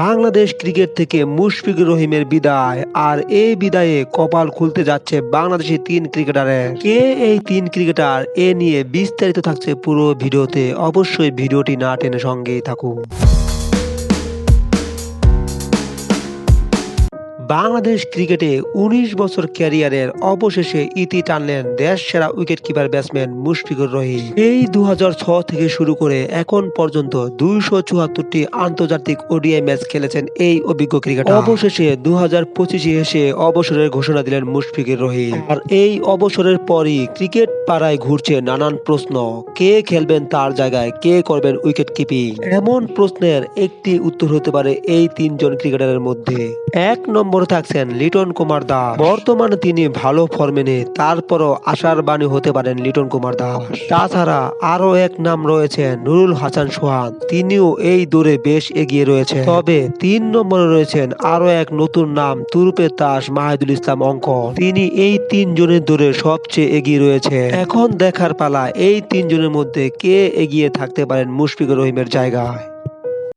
Bangladesh cricket থেকে মুশফিক রহিমের বিদায়। আর এই বিদায়ে কপাল খুলতে যাচ্ছে বাংলাদেশের তিন ক্রিকেটারের কে এই তিন ক্রিকেটার? এ নিয়ে বিস্তারিত থাকছে পুরো ভিডিওতে। অবশ্যই ভিডিওটি না টেনে সঙ্গেই থাকুন। বাংলাদেশ ক্রিকেটে ১৯ বছর ক্যারিয়ারের অবশেষে ইতি টানলেন দেশ সেরা wicket keeper batsman Mushfiqur Rahim. এই দুহাজার ছয় থেকে শুরু করে এখন পর্যন্ত দুইশো চুয়াত্তরটি আন্তর্জাতিক ওডিআই ম্যাচ খেলেছেন এই অভিজ্ঞ ক্রিকেটার। অবশেষে দু হাজার পঁচিশে এসে অবসরের ঘোষণা দিলেন মুশফিকুর রহিম। আর এই অবসরের পরই ক্রিকেট পাড়ায় ঘুরছে নানান প্রশ্ন। কে খেলবেন তার জায়গায়? কে করবেন উইকেট কিপিং এমন প্রশ্নের একটি উত্তর হতে পারে এই তিনজন ক্রিকেটারের মধ্যে। এক নম্বরে থাকছেন লিটন কুমার দাস। বর্তমানে তিনি ভালো ফর্মে নেই তারপরও আশার বাণী হতে পারেন লিটন কুমার দাস। তাছাড়া আরও এক নাম রয়েছে নুরুল হাসান সোহান। তিনিও এই দৌড়ে বেশ এগিয়ে রয়েছে তবে তিন নম্বরে রয়েছেন আরও এক নতুন নাম তুরুপের তাস মাহিদুল ইসলাম অঙ্ক তিনি এই তিনজনের দূরে সবচেয়ে এগিয়ে রয়েছে এখন দেখার পালা এই তিনজনের মধ্যে কে এগিয়ে থাকতে পারেন মুশফিকুর রহিমের জায়গায়।